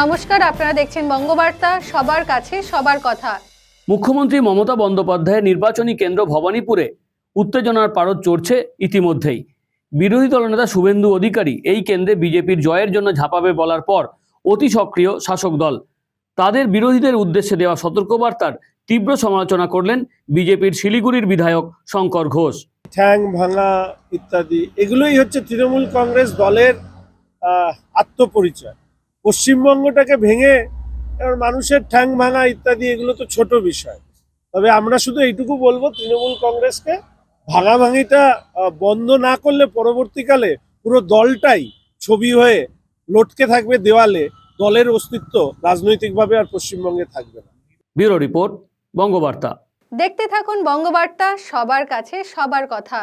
নমস্কার আপনারা দেখছেন বঙ্গবার্তা সবার কাছে সবার কথা। মুখ্যমন্ত্রী মমতা বন্দ্যোপাধ্যায়ের নির্বাচনী কেন্দ্র ভবানীপুরে উত্তেজনার পারদ চড়ছে ইতিমধ্যেই। বিরোধী দলনেতা শুভেন্দু অধিকারী এই কেন্দ্রে বিজেপির জয়ের জন্য ঝাঁপাবে বলার পর অতি সক্রিয় শাসক দল। তাদের বিরোধীদের উদ্দেশ্যে দেওয়া সতর্কবার্তার তীব্র সমালোচনা করলেন বিজেপির শিলিগুড়ির বিধায়ক শঙ্কর ঘোষ। ঠ্যাং ভাঙা ইত্যাদি এগুলোই হচ্ছে তৃণমূল কংগ্রেস দলের আত্মপরিচয়। পশ্চিমবঙ্গটাকে ভেঙে এবার মানুষের ঠ্যাং ভাঙা ইত্যাদি এগুলো তো ছোট বিষয়। তবে আমরা শুধু এইটুকু বলব তৃণমূল কংগ্রেসকে ভাঙাভাঙিটা বন্ধ না করলে পরবর্তীকালে পুরো দলটাই ছবি হয়ে লটকে থাকবে দেওয়ালে। দলের অস্তিত্ব রাজনৈতিকভাবে আর পশ্চিমবঙ্গে থাকবে না। Bureau report Bangabarta. দেখতে থাকুন বঙ্গবার্তা সবার কাছে সবার কথা।